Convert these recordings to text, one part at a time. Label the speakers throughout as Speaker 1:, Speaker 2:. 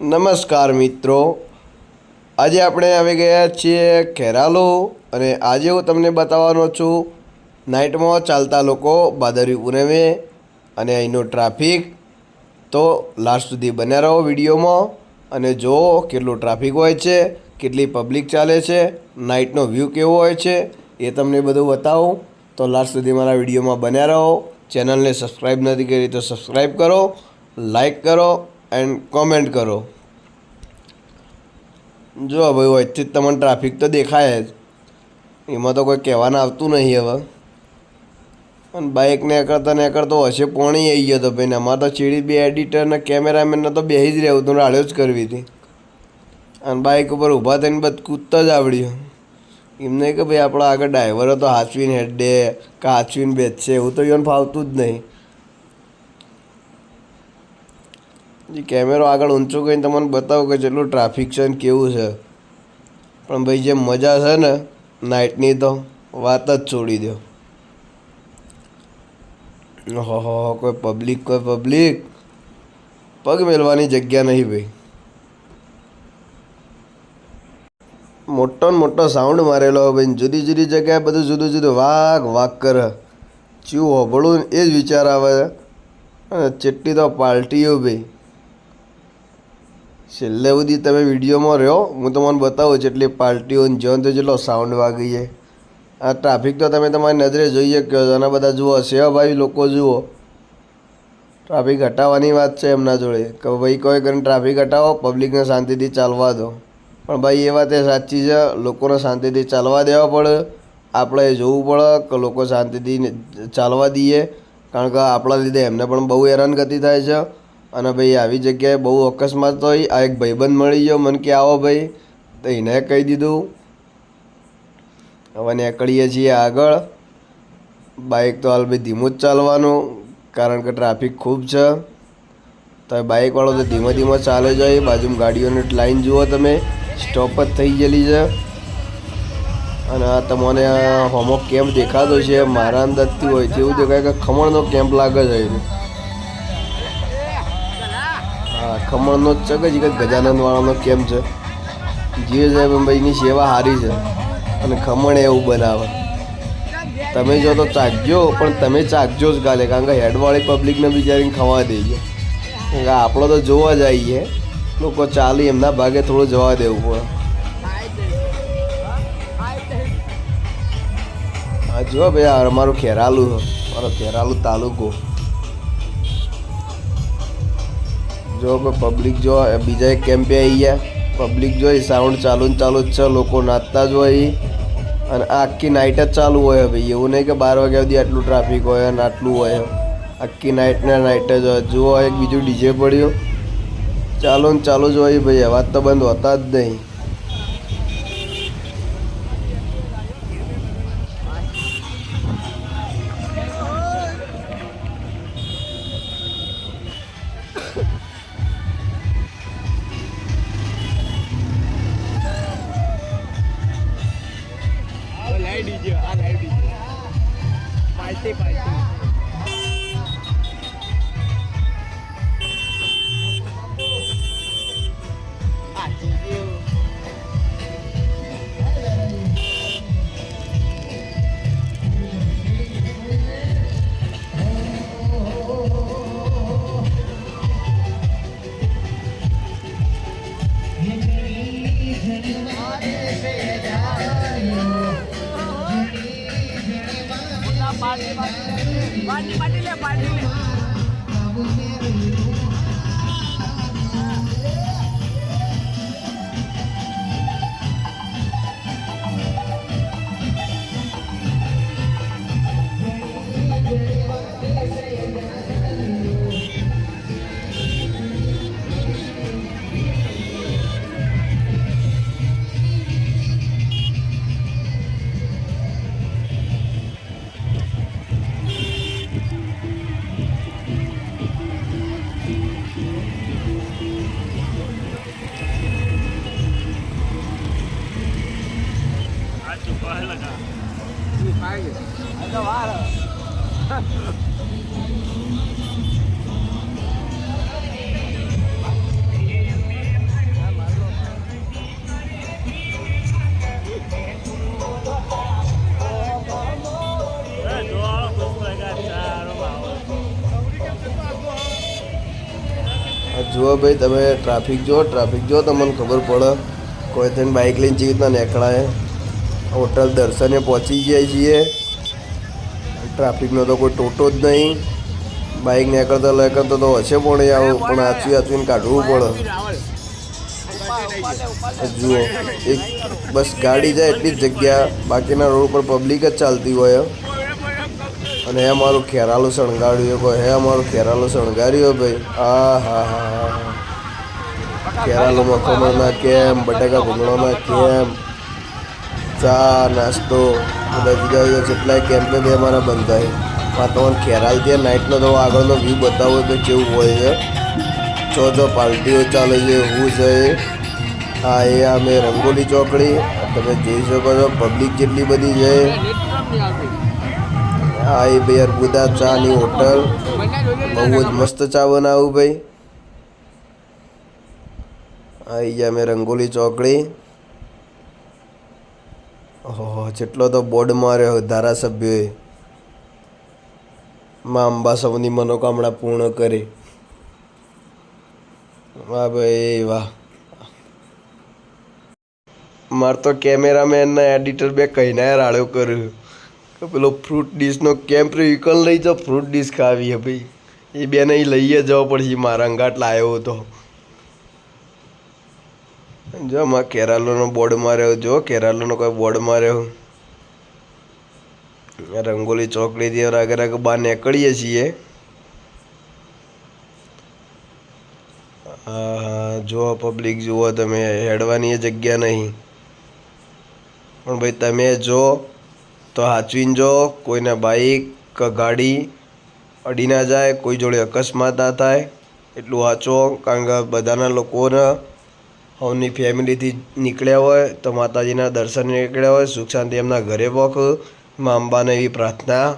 Speaker 1: નમસ્કાર મિત્રો. આજે આપણે આવી ગયા છીએ ખેરાલુ અને આજે હું તમને બતાવવાનો છું, નાઇટમાં ચાલતા લોકો બાદરી પૂનમે અને અહીંનો ટ્રાફિક. તો લાસ્ટ સુધી બન્યા રહો વિડીયોમાં અને જુઓ કેટલું ટ્રાફિક હોય છે, કેટલી પબ્લિક ચાલે છે, નાઇટનો વ્યૂ કેવો હોય છે, એ તમને બધું બતાવું. તો લાસ્ટ સુધી મારા વિડીયોમાં બન્યા રહો. ચેનલને સબસ્ક્રાઈબ નથી કરી તો સબસ્ક્રાઈબ કરો લાઈક કરો એન્ડ કોમેન્ટ કરો. જો ભાઈ વચ્ચે જ તમને ટ્રાફિક તો દેખાય જ. એમાં તો કોઈ કહેવાના આવતું નહીં હવે. અને બાઇક નીકળતા નીકળતો હશે પોણી આવી ગયો તો ભાઈ અમારે તો ચીડી બે એડિટર ને કેમેરામેનને તો બેસી જ રહેવું હતું રાડ્યો જ કરવી હતી. અને બાઇક ઉપર ઊભા થઈને બધ કૂદતા જ આવડ્યું. એમને કે ભાઈ આપણા આગળ ડ્રાઈવરો તો હાચવીને હેડે કે હાચવીને બેસશે, એવું તો એને ફાવતું જ નહીં. જે કેમેરો આગળ ઊંચો કરીને તમને બતાવું કે જેટલું ટ્રાફિક છે ને કેવું છે. પણ ભાઈ, જે મજા છે ને નાઇટની તો વાત જ છોડી દો. હો કોઈ પબ્લિક કોઈ પબ્લિક પગ મેલવાની જગ્યા નહીં ભાઈ. મોટો ને મોટો સાઉન્ડ મારેલો ભાઈ જુદી જુદી જગ્યાએ બધું જુદું જુદું વાઘ વાઘ કરે. ચીવું હોબળું એ જ વિચાર આવે અને ચેટલી તો પાર્ટીઓ ભાઈ. છેલ્લે સુધી તમે વિડીયોમાં રહ્યો, હું તમને બતાવું જેટલી પાર્ટીઓ જ્યાં તો જેટલો સાઉન્ડ વાગી છે આ ટ્રાફિક તો તમે તમારી નજરે જોઈ શક્યો છો અને બધા જુઓ, સેવાભાવી લોકો જુઓ. ટ્રાફિક હટાવવાની વાત છે એમના જોડે, કે ભાઈ કોઈ કરીને ટ્રાફિક હટાવો પબ્લિકને શાંતિથી ચાલવા દો. પણ ભાઈ, એ વાત એ સાચી છે, લોકોને શાંતિથી ચાલવા દેવા પડે. આપણે જોવું પડે કે લોકો શાંતિથી ચાલવા દઈએ, કારણ કે આપણા લીધે એમને પણ બહુ હેરાનગતિ થાય છે. અને ભાઈ આવી જગ્યાએ બહુ અકસ્માત હોય. આ એક ભાઈબંધ મળી ગયો. મને કે, આવો ભાઈ. તો એને કહી દીધું. હવે નીકળીએ છીએ આગળ. બાઇક તો હાલ ભાઈ ધીમું જ ચાલવાનું, કારણ કે ટ્રાફિક ખૂબ છે. તો બાઇકવાળો તો ધીમે ધીમે ચાલે જાય બાજુમાં ગાડીઓની લાઈન જુઓ તમે. સ્ટોપ જ થઈ ગયેલી છે. અને આ તમને હોમો કેમ્પ દેખાતો છે. મારા અંદરથી હોય તેવું દેખાય કે ખમણનો કેમ્પ લાગે છે. એને ચગ ખમણનો જ કે જે ગજાનંદ વાળાનો કેમ છે? જીવ સાહેબભાઈની સેવા સારી છે અને ખમણ એવું બનાવે. તમે જો તો ચાખજો, પણ તમે ચાખજો જ કાલે, કારણ કે હેડવાળી પબ્લિકને બિચારીને ખવા દેજો. કારણ કે આપણો તો જોવા જ આવીએ લોકો ચાલી એમના ભાગે થોડું જવા દેવું પડે. હા જો ભાઈ અમારું ખેરાલુ મારો ખેરાલુ તાલુકો. જો પબ્લિક જો બીજા એક કેમ્પે આવી ગયા. પબ્લિક જોઈ સાઉન્ડ ચાલુ ને ચાલુ જ છે, લોકો નાચતા જ હોય અને આખી નાઇટ જ ચાલુ હોય ભાઈ એવું નહીં કે બાર વાગ્યા સુધી આટલું ટ્રાફિક હોય અને આટલું હોય. આખી નાઇટ ને નાઇટ જ હોય. જુઓ એક બીજું ડીજે પડ્યું. ચાલુ ને ચાલુ જ હોય ભાઈ. અવાજ તો બંધ હોતા જ નહીં. જુઓ ભાઈ, તમે ટ્રાફિક જુઓ ટ્રાફિક જુઓ તમને ખબર પડે. કોઈ તેને બાઇક લઈને જેવી રીતના નીકળાય. હોટલ દર્શને પહોંચી ગયા છીએ. ટ્રાફિકનો તો કોઈ ટોટો જ નહીં. બાઇક નીકળતા નીકળતા તો હશે પણ એ આવું, પણ આચવી આચવીને કાઢવું પડે. જુઓ, એક બસ ગાડી જાય એટલી જ જગ્યા, બાકીના રોડ પર પબ્લિક જ ચાલતી હોય. અને હે મારું ખેરાલું શણગાર્યું, કોઈ હે મારું ખેરાલું શણગાર્યું ભાઈ? આ હા હા હા ખેરાલું મખમણના કેમ, બટાકા ભૂંગળાના કેમ? ચા, નાસ્તો બધા જુદા જુદા જેટલાય કેમ્પે બે અમારા બંધાય. આ તમને ખેરાલ ત્યાં નાઇટનો તો આગળનો વ્યૂ બતાવો તો કેવું હોય છે. છો છો પાર્ટીઓ ચાલે છે હું છે. હા, એ આ મેં રંગોલી ચોકડી, તમે જોઈ શકો છો પબ્લિક જેટલી બધી છે. હા, એ ભાઈ અર્બુદા ચાની હોટલ બહુ જ મસ્ત ચા બનાવું ભાઈ. આવી ગયા મેં રંગોલી ચોકડી. ઓહો, જેટલો તો બોર્ડ માર્યો ધારાસભ્યોએ. માં અંબા સૌની મનોકામના પૂર્ણ કરી. વાહ ભાઈ, વાહ. માર તો કેમેરામેન ને એડિટર બે કહીને રાડ્યો કર્યો. કે પેલો ફ્રૂટ ડીશનો કેમ્પ વિકલ લઈ જાઓ, ફ્રૂટ ડીશ ખાવી હે ભાઈ. એ બેને લઈએ જવો પડશે મારા અંગાટ લાવ્યો હતો. જો માં કેરાલોનો બોર્ડ માર્યો, જો, કેરાલોનો કોઈ બોર્ડ માર્યો. રંગોલી ચોકડીથી આગળ આગળ બહાર નીકળીએ છીએ. હા પબ્લિક જુઓ, તમે હેડવાની એ જગ્યા નહીં. પણ ભાઈ, તમે જો, તો સાચવીને જો, કોઈને બાઈક કે ગાડી અડી ના જાય, કોઈ જોડે અકસ્માત ના થાય, એટલું સાચો કારણ કે બધાના લોકોને હવની ફેમિલીથી નીકળ્યા હોય, તો માતાજીના દર્શન નીકળ્યા હોય, સુખ શાંતિ એમના ઘરે પોખ, મા અંબાને એવી પ્રાર્થના.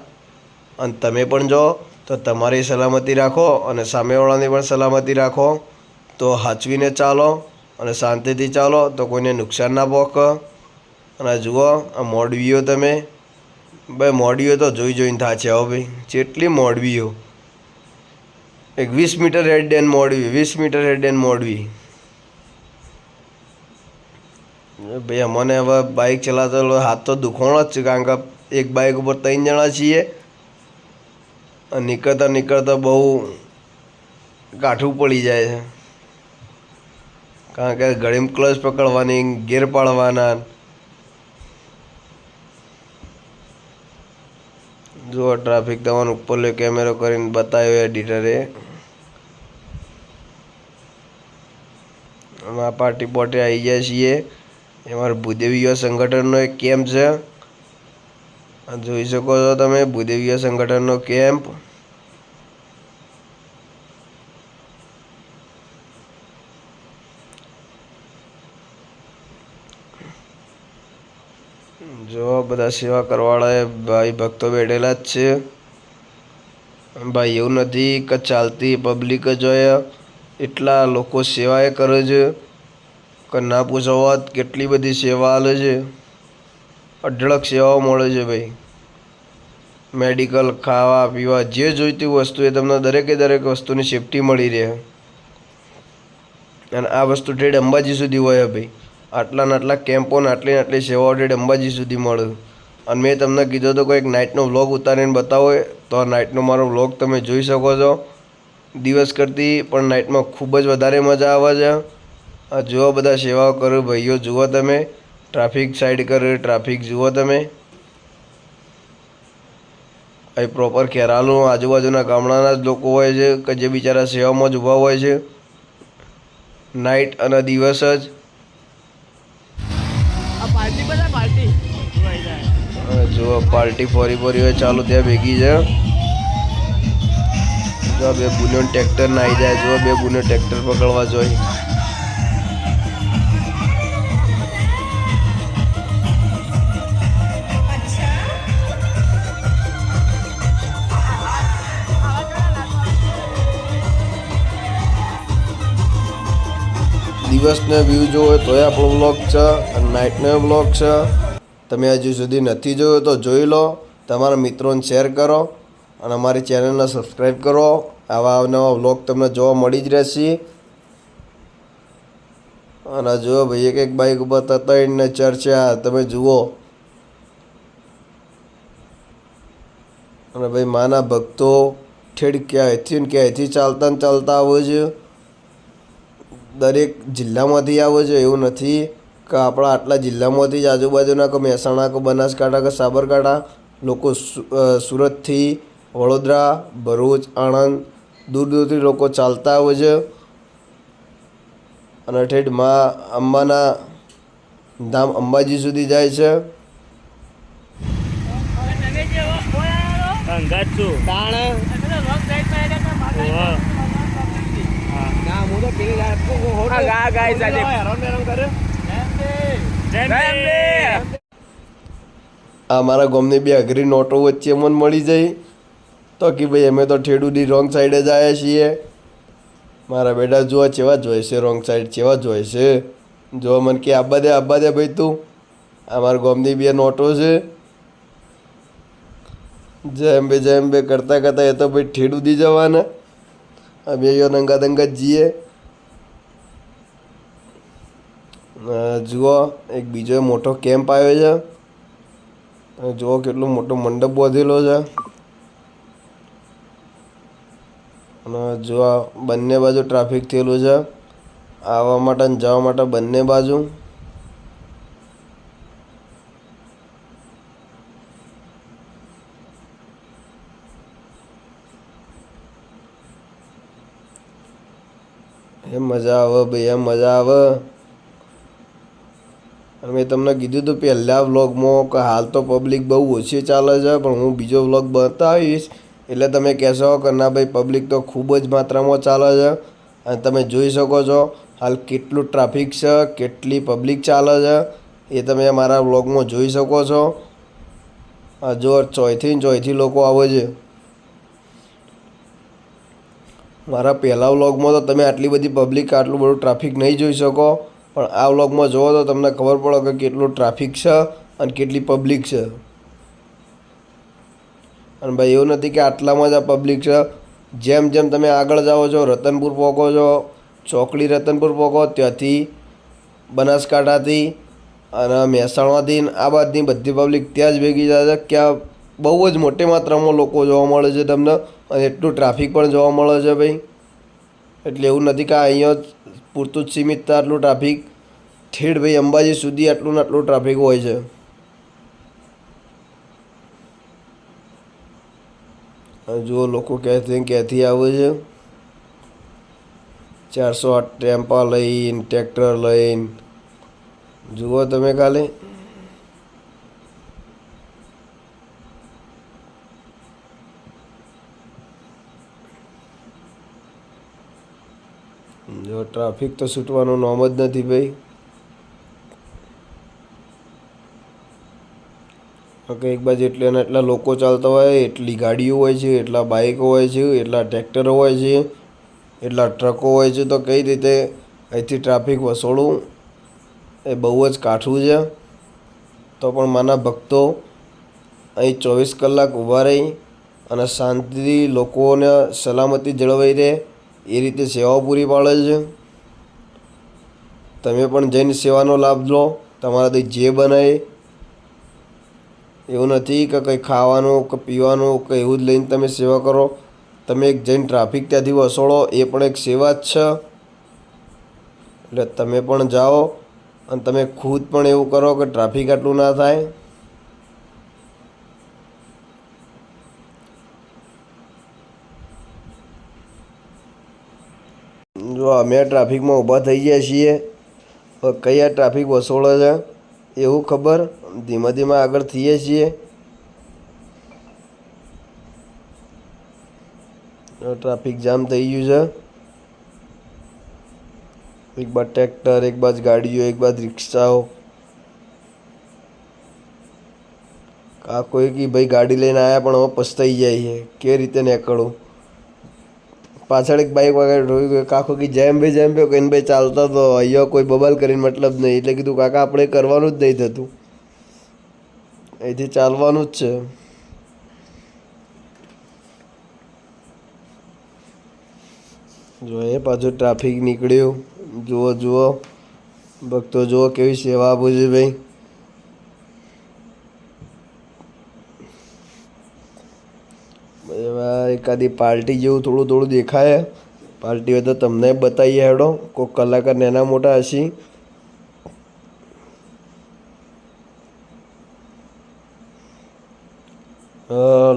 Speaker 1: અને તમે પણ જો, તો તમારી સલામતી રાખો અને સામેવાળાની પણ સલામતી રાખો. તો હાચવીને ચાલો અને શાંતિથી ચાલો, તો કોઈને નુકસાન ના પોખ. અને જુઓ, આ મોડવીઓ તમે. ભાઈ, મોડવીઓ તો જોઈ જોઈને થાય છે હો ભાઈ. જેટલી મોડવીઓ. એક વીસ મીટર હેડ ડેન મોડવી, વીસ મીટર હેડ ડેન મોડવી. ભાઈ, અમને હવે બાઇક ચલાવતા હાથ તો દુખવાનો જ છે, કારણ કે એક બાઇક ઉપર ત્રણ જણા છીએ. નીકળતા નીકળતા બહુ કાઠું પડી જાય છે. કારણ કે ગળીમાં ક્લચ પકડવાની ગેર પાડવાના. જુઓ ટ્રાફિક તમારો લે કેમેરો કરીને બતાવ્યો એડિટરે અમે આ પાર્ટી પોટે આવી ગયા છીએ. એ મારા ભૂદેવીય સંગઠનનો એક કેમ્પ છે. જોઈ શકો છો તમે, ભૂદેવીય સંગઠનનો કેમ્પ જો બધા સેવા કરવાળા ભાઈ ભક્તો બેઠેલા જ છે. ભાઈ એવું નથી કે ચાલતી પબ્લિક જ હોય, એટલા લોકો સેવાએ કરે છે. કે ના પૂછો વાત કેટલી બધી સેવા આલે છે? અઢળક સેવાઓ મળે છે ભાઈ. મેડિકલ, ખાવા, પીવા, જે જોઈતી વસ્તુ એ તમને દરેકે દરેક વસ્તુની સેફટી મળી રહે. અને આ વસ્તુ ઠેઠ અંબાજી સુધી હોય ભાઈ. આટલા ને આટલા કેમ્પો ને આટલી આટલી સેવાઓ ઠેઠ અંબાજી સુધી મળે. અને મેં તમને કીધો તો કોઈક નાઇટનો વ્લોગ ઉતારીને બતાવો તો આ નાઇટનો મારો વ્લોગ તમે જોઈ શકો છો. દિવસ કરતી પણ નાઇટમાં ખૂબ જ વધારે મજા આવે છે. આ જુઓ બધા સેવાઓ કરો ભાઈઓ જુઓ તમે. ટ્રાફિક સાઈડ કરો ટ્રાફિક જુઓ તમે. અહીં પ્રોપર ખેરાલું આજુબાજુના ગામડાના જ લોકો હોય છે કે જે બિચારા સેવામાં જ ઊભા હોય છે. નાઇટ અને દિવસ જ. જુઓ પાર્ટી ફરી ફરી હોય ચાલુ ત્યાં ભેગી છે. જો બે ગુનો ટ્રેક્ટર ના આવી જાય જો બે ગુનો ટ્રેક્ટર પકડવા જોઈ દિવસનો વ્યૂ જોવો તોય આપણો બ્લોગ છે અને નાઇટનો બ્લોગ છે. તમે હજુ સુધી નથી જોયો તો જોઈ લો, તમારા મિત્રોને શેર કરો અને અમારી ચેનલને સબસ્ક્રાઈબ કરો. આવા નવા બ્લોગ તમને જોવા મળી જ રહેશે. અને જુઓ ભાઈ, એક એક બાઈક ઉપર તતાઈને ત્રણ ને ચાર ચાર તમે જુઓ. અને ભાઈ, માના ભક્તો ઠેડ ક્યાંયથી ને ક્યાંયથી ચાલતા ને ચાલતા આવે છે દરેક જિલ્લામાંથી આવે છે એવું નથી કે આપણા આટલા જિલ્લામાંથી જ આજુબાજુના કે મહેસાણા કે બનાસકાંઠા કે સાબરકાંઠા લોકો સુરતથી વડોદરા ભરૂચ આણંદ દૂર દૂરથી લોકો ચાલતા આવે છે. અને ઠેઠ મા અંબાના ધામ અંબાજી સુધી જાય
Speaker 2: છે.
Speaker 3: તાણ
Speaker 4: અને પેલો રોંગ સાઈડમાં એટલે મેં માથા
Speaker 2: ઓહો.
Speaker 4: ખાઈ
Speaker 3: ના હું તો પેલી રાત કો હોટ
Speaker 4: આ ગા ગાય સાથે.
Speaker 3: હેરાન હેરાન કરે.
Speaker 4: જેમ તે.
Speaker 2: જેમ તે.
Speaker 1: આ મારા ગામની બે અઘરી નોટો વચ્ચે મને મળી જાય તો કે ભાઈ અમે તો ઠેડુડી રોંગ સાઈડે જ આવ્યા છીએ. મારા બેટા જોવા ચેવા જોઈએ છે રોંગ સાઈડ ચેવા જોઈએ છે. જો મને કે આબા દે આબા દે ભાઈ તું. આ મારા ગામની બે નોટો છે. જેમ બે જેમ બે કરતાં કરતાં એ તો ભાઈ ઠેડું દી જવાના અમે અહીંયા નંગા દંગા જઈએ જુઓ, એક બીજો મોટો કેમ્પ આવ્યો છે. જુઓ કેટલો મોટો મંડપ બાંધેલો છે. અને જુઓ બંને બાજુ ટ્રાફિક થયેલું છે. આવવા માટે અને જવા માટે બંને બાજુ. એમ મજા આવે, ભાઈ એમ મજા આવે. અને મેં તમને કીધું હતું પહેલાં વ્લોગમાં કે હાલ તો પબ્લિક બહુ ઓછી ચાલે છે, પણ હું બીજો વ્લોગ બતાવીશ એટલે તમે કહેશો કે ના ભાઈ પબ્લિક તો ખૂબ જ માત્રામાં ચાલે છે. અને તમે જોઈ શકો છો હાલ કેટલું ટ્રાફિક છે, કેટલી પબ્લિક ચાલે છે. એ તમે મારા વ્લોગમાં જોઈ શકો છો. જો ચોયથી ને ચોયથી લોકો આવે છે. મારા પહેલા વ્લોગમાં તો તમે આટલી બધી પબ્લિક આટલું બધું ટ્રાફિક નહીં જોઈ શકો. પણ આ વ્લોગમાં જુઓ તો તમને ખબર પડે કે કેટલું ટ્રાફિક છે અને કેટલી પબ્લિક છે. અને ભાઈ એવું નથી કે આટલામાં જ આ પબ્લિક છે. જેમ જેમ તમે આગળ જાઓ છો, રતનપુર પહોંચો છો, ચોકડી રતનપુર પહોંચો ત્યાંથી બનાસકાંઠાથી અને મહેસાણાથી આ બાજુની બધી પબ્લિક ત્યાં જ ભેગી જાય છે. ક્યાં બહુ જ મોટી માત્રામાં લોકો જોવા મળે છે તમને અને એટલું ટ્રાફિક પણ જોવા મળે છે ભાઈ. એટલે એવું નથી કે અહીંયા પૂરતું જ સીમિત આટલું ટ્રાફિક ઠેઠ અંબાજી સુધી આટલું ને આટલું ટ્રાફિક હોય છે. જુઓ લોકો ક્યાંથી ક્યાંથી આવે છે. ચારસો આઠ ટેમ્પા લઈને, ટ્રેક્ટર લઈને. જુઓ તમે ખાલી. જો ટ્રાફિક તો છૂટવાનું નામ જ નથી ભાઈ. કે એક બાજુ એટલે એના એટલા લોકો ચાલતા હોય, એટલી ગાડીઓ હોય છે, એટલા બાઇકો હોય છે, એટલા ટ્રેક્ટરો હોય છે, એટલા ટ્રકો હોય છે, તો કઈ રીતે અહીંથી ટ્રાફિક વસોડવું એ બહુ જ કાઠું છે. તો પણ માના ભક્તો અહીં ચોવીસ કલાક ઊભા રહી અને શાંતિથી લોકોને સલામતી જળવાઈ રહે. એ રીતે સેવાઓ પૂરી પાડે છે. તમે પણ જઈને સેવાનો લાભ લો. તમારાથી જે બનાવે એવું નથી કે કંઈ ખાવાનું કે પીવાનું કે એવું જ લઈને તમે સેવા કરો. તમે એક જઈને ટ્રાફિક ત્યાંથી વસોડો, એ પણ એક સેવા જ છે. એટલે તમે પણ જાઓ અને તમે ખુદ પણ એવું કરો કે ટ્રાફિક આટલું ના થાય. જો અમે ટ્રાફિકમાં ઊભા થઈ ગયા છીએ. કયા ટ્રાફિક વસોડે છે, એવું ખબર. ધીમે ધીમે આગળ થઈએ છીએ. ટ્રાફિક જામ થઈ ગયું છે. એક બાદ ટ્રેક્ટર, એક બાદ ગાડીઓ, એક બાદ રિક્ષાઓ. આ કોઈ કે ભાઈ ગાડી લઈને આવ્યા પણ હવે પસ્તાઈ જાય છે. કે રીતે નીકળું? પાછળ એક બાઈક વગર રોઈ ગયો કાકો કે જેમ ભાઈ જેમ ભાઈ કહીને ભાઈ ચાલતો તો અહીંયા કોઈ બબાલ કરીને મતલબ નહીં. એટલે કીધું, કાકા, આપણે કરવાનું જ નહીં થતું. અહીંથી ચાલવાનું જ છે. જો એ પાછું ટ્રાફિક નીકળ્યું. જુઓ જુઓ. ભક્તો, જુઓ કેવી સેવા આપું છું ભાઈ. એવા એકાદી પાર્ટી જેવું થોડું થોડું દેખાય. પાર્ટી હોય તો તમને બતાવીએ હેડો. કોઈક કલાકાર નાના મોટા હશે.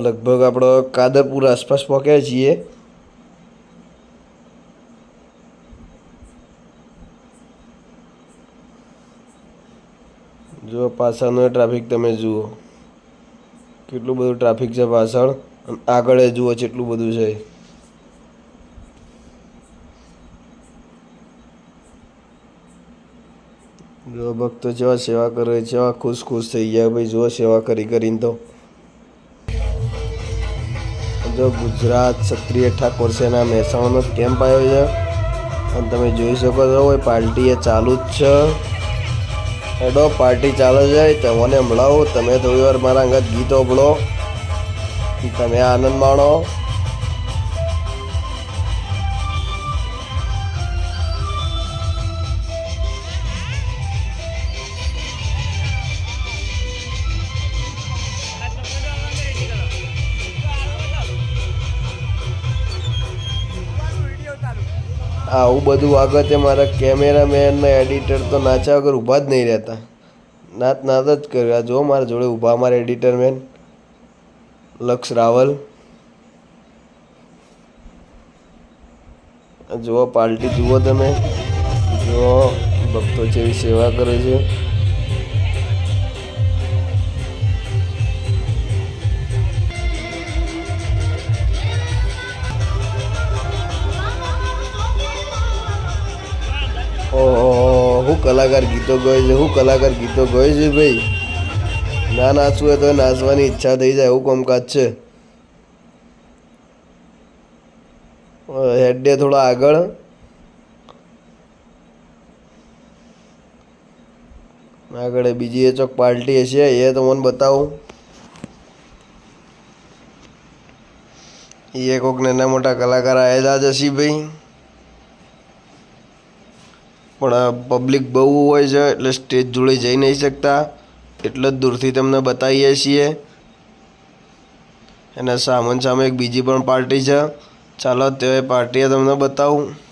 Speaker 1: લગભગ આપણો કાદરપુર આસપાસ પહોંચ્યા છીએ. જો પાછળનો ટ્રાફિક તમે જુઓ. કેટલું બધું ટ્રાફિક છે પાછળ. આગળ જુઓ કેટલું બધું છે. જો ભક્તો જેવા સેવા કરે, જેવા ખુશ ખુશ થઈ ગયા ભાઈ જુઓ સેવા કરી કરીને તો. જો ગુજરાત ક્ષત્રિય ઠાકોર સેના મહેસાણાનો કેમ્પ આવ્યો છે. અને તમે જોઈ શકો છો ભાઈ પાર્ટી એ ચાલુ જ છે. એડો પાર્ટી ચાલે છે તમને મળાવો તમે થોડી વાર મારા અંગત ગીતો સાંભળો તમે આનંદ માણો. આવું બધું આગળ મારા કેમેરામેન ને એડિટર તો નાચા વગર ઊભા જ નહીં રહેતા. નાત નાત જ કર્યું. આ જો મારા જોડે ઊભા મારા એડિટર મેન લક્ષ રાવલ. જુઓ પાર્ટી જુઓ તમે. જુઓ, ભક્તો જેવી સેવા કરે છે. ઓહો, હું કલાકાર ગીતો ગયો છે, હું કલાકાર ગીતો ગયો છે ભાઈ. ના નાચવું હોય તો નાચવાની ઈચ્છા થઈ જાય, એવું કામકાજ છે. હેડ ડે થોડા આગળ. આગળ બીજી એ ચોક પાર્ટી હશે, એ તો મને બતાવું. એ કોઈક નાના મોટા કલાકાર આવેલા જ હશે ભાઈ પણ પબ્લિક બહુ હોય છે, એટલે સ્ટેજ જોડે જઈ નહીં શકતા. એટલે જ દૂરથી તમને બતાવીએ છીએ. એના સામન સામે એક બીજી પણ પાર્ટી છે. ચાલો તે પાર્ટીએ તમને બતાવું.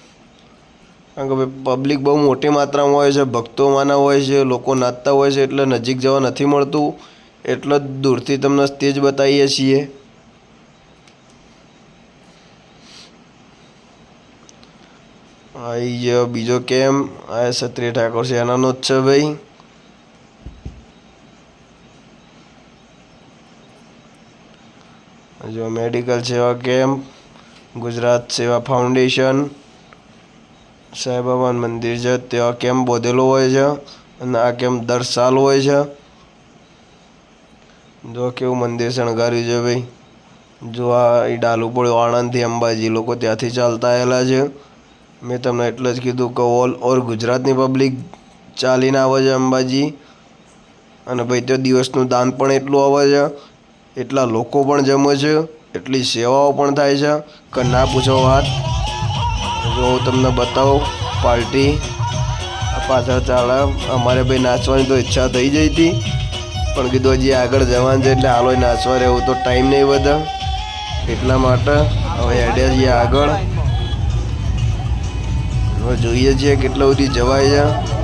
Speaker 1: કારણ કે ભાઈ પબ્લિક બહુ મોટી માત્રામાં હોય છે ભક્તોમાંના હોય છે, લોકો નાચતા હોય છે, એટલે નજીક જવા નથી મળતું. એટલે જ દૂરથી તમને સ્ટેજ બતાવીએ છીએ. આવી ગયો બીજો કેમ? આ ક્ષત્રિય ઠાકોર છે, એનાનો જ છે ભાઈ. જો મેડિકલ સેવા કેમ્પ, ગુજરાત સેવા ફાઉન્ડેશન સાંઈબાબા મંદિર છે. ત્યાં કેમ્પ બોધેલો હોય છે અને આ કેમ્પ દર સાલ હોય છે. જો કેવું મંદિર શણગાર્યું છે ભાઈ. જો આ એ ડાલુ આણંદથી અંબાજી, લોકો ત્યાંથી ચાલતા આવેલા છે. મેં તમને એટલે જ કીધું કે ઓલ ઓર ગુજરાતની પબ્લિક ચાલીને આવે છે અંબાજી. અને ભાઈ તે દિવસનું દાન પણ એટલું આવે છે. એટલા લોકો પણ જમે છે, એટલી સેવાઓ પણ થાય છે. કે ના પૂછો વાત. જો હું તમને બતાવું, પાર્ટી. પાછળ ચાલે. અમારે ભાઈ નાચવાની તો ઈચ્છા થઈ જઈ હતી. પણ કીધું હજી આગળ જવાનું છે એટલે હાલો નાચવા રહેવું તો ટાઈમ નહીં વધે. એટલા માટે હવે એડ્યા છીએ આગળ. હવે જોઈએ છીએ કેટલા સુધી જવાય છે.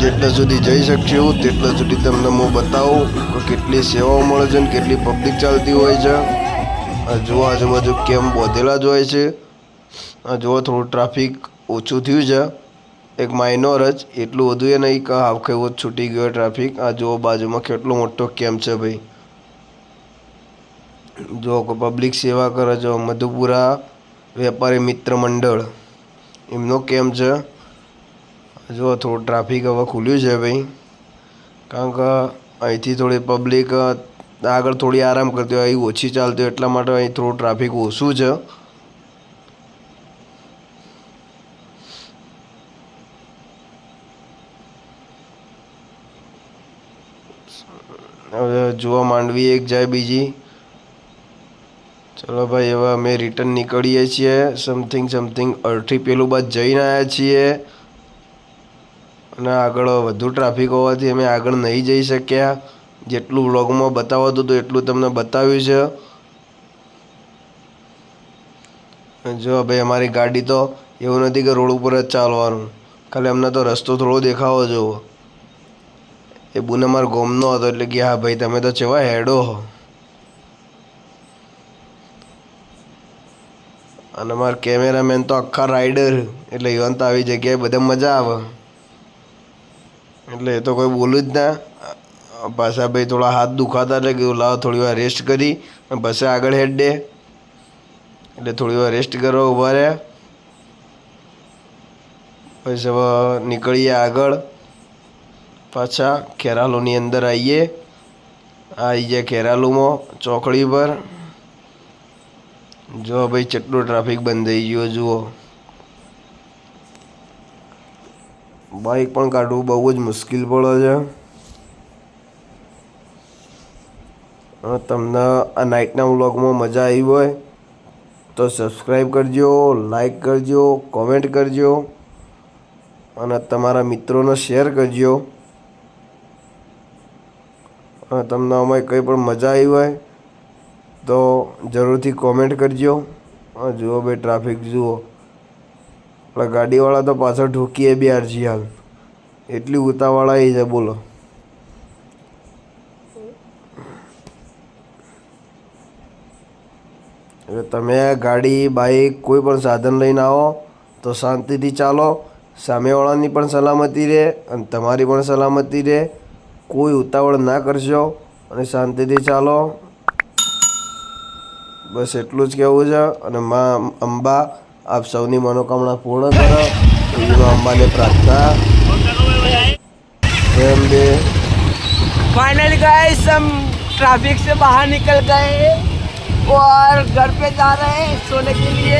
Speaker 1: જેટલા સુધી જઈ શકશું, તેટલા સુધી તમને હું બતાવું કે કેટલી સેવાઓ મળે છે ને કેટલી પબ્લિક ચાલતી હોય છે. આ જુઓ આજુબાજુ કેમ બોધેલા જ હોય છે. આ જુઓ થોડું ટ્રાફિક ઓછું થયું છે. એક માઇનોર જ, એટલું વધુ એ નહીં કે હાફ એવો છૂટી ગયો ટ્રાફિક આ જુઓ બાજુમાં કેટલો મોટો કેમ્પ છે ભાઈ. જો પબ્લિક સેવા કરે છે, મધુપુરા વેપારી મિત્ર મંડળ. એમનો કેમ્પ છે? જો થોડું ટ્રાફિક હવે ખુલ્યું છે ભાઈ. કારણ કે અહીંથી થોડી પબ્લિક આગળ થોડી આરામ કરતી હોય, અહીં ઓછી ચાલતી હોય, એટલા માટે અહીં થોડું ટ્રાફિક ઓછું છે. હવે જોવા માંડવી એક જાય બીજી. ચલો ભાઈ, હવે અમે રિટર્ન નીકળીએ છીએ. સમથિંગ સમથિંગ અડધી પેલું બાદ જઈને આવ્યા છીએ. અને આગળ વધુ ટ્રાફિક હોવાથી અમે આગળ નહીં જઈ શક્યા. જેટલું વ્લોગમાં બતાવતું હતું એટલું તમને બતાવ્યું છે. જો ભાઈ અમારી ગાડી તો એવું નથી કે રોડ ઉપર જ ચાલવાનું. ખાલી અમને તો રસ્તો થોડો દેખાવો જોવો. એ બુન અમારો ગોમનો હતો એટલે કે હા ભાઈ તમે તો ચેવા હેડો હો. અને મારા કેમેરામેન તો આખા રાઈડર એટલે ઇવન તો આવી જગ્યાએ બધા મજા આવે. એટલે એ તો કોઈ બોલું જ ના. પાછા ભાઈ થોડા હાથ દુખાતા એટલે કે લાવો થોડી વાર રેસ્ટ કરી અને પછી આગળ હેડ. દે એટલે થોડી વાર રેસ્ટ કરવા ઊભા રહ્યા. પછી હવે નીકળીએ આગળ. પાછા ખેરાલુની અંદર આવીએ. આવી ગયા ખેરાલુમાં, ચોકડી પર. જો ભાઈ ચટલો ટ્રાફિક બંધ થઈ ગયો જુઓ. બાઇક પણ કાઢવું બહુ જ મુશ્કેલ પડે છે. તમને આ નાઇટના વ્લોગમાં મજા આવી હોય તો સબસ્ક્રાઈબ કરજો લાઈક કરજો કોમેન્ટ કરજો અને તમારા મિત્રોને શેર કરજો. અને તમને અમારી કંઈ પણ મજા આવી હોય તો જરૂરથી કોમેન્ટ કરજો. જુઓ ભાઈ ટ્રાફિક જુઓ. આપણા ગાડીવાળા તો પાછળ ઠોકીએ બી આરજી હાલ. એટલી ઉતાવાળા એ છે, બોલો. એટલે તમે ગાડી, બાઈક, કોઈ પણ સાધન લઈને આવો, તો શાંતિથી ચાલો. સામેવાળાની પણ સલામતી રહે અને તમારી પણ સલામતી રહે. કોઈ ઉતાવળ ના કરશો અને શાંતિથી ચાલો. બસ એટલું જ કહેવું છે અને મા, અંબા આપ સૌની મનોકામના પૂર્ણ કરો એવી માં અંબાને પ્રાર્થના જય અંબે
Speaker 3: फाइनली गाइस हम ट्रैफिक से बाहर निकल गए और घर पे जा रहे हैं सोने के लिए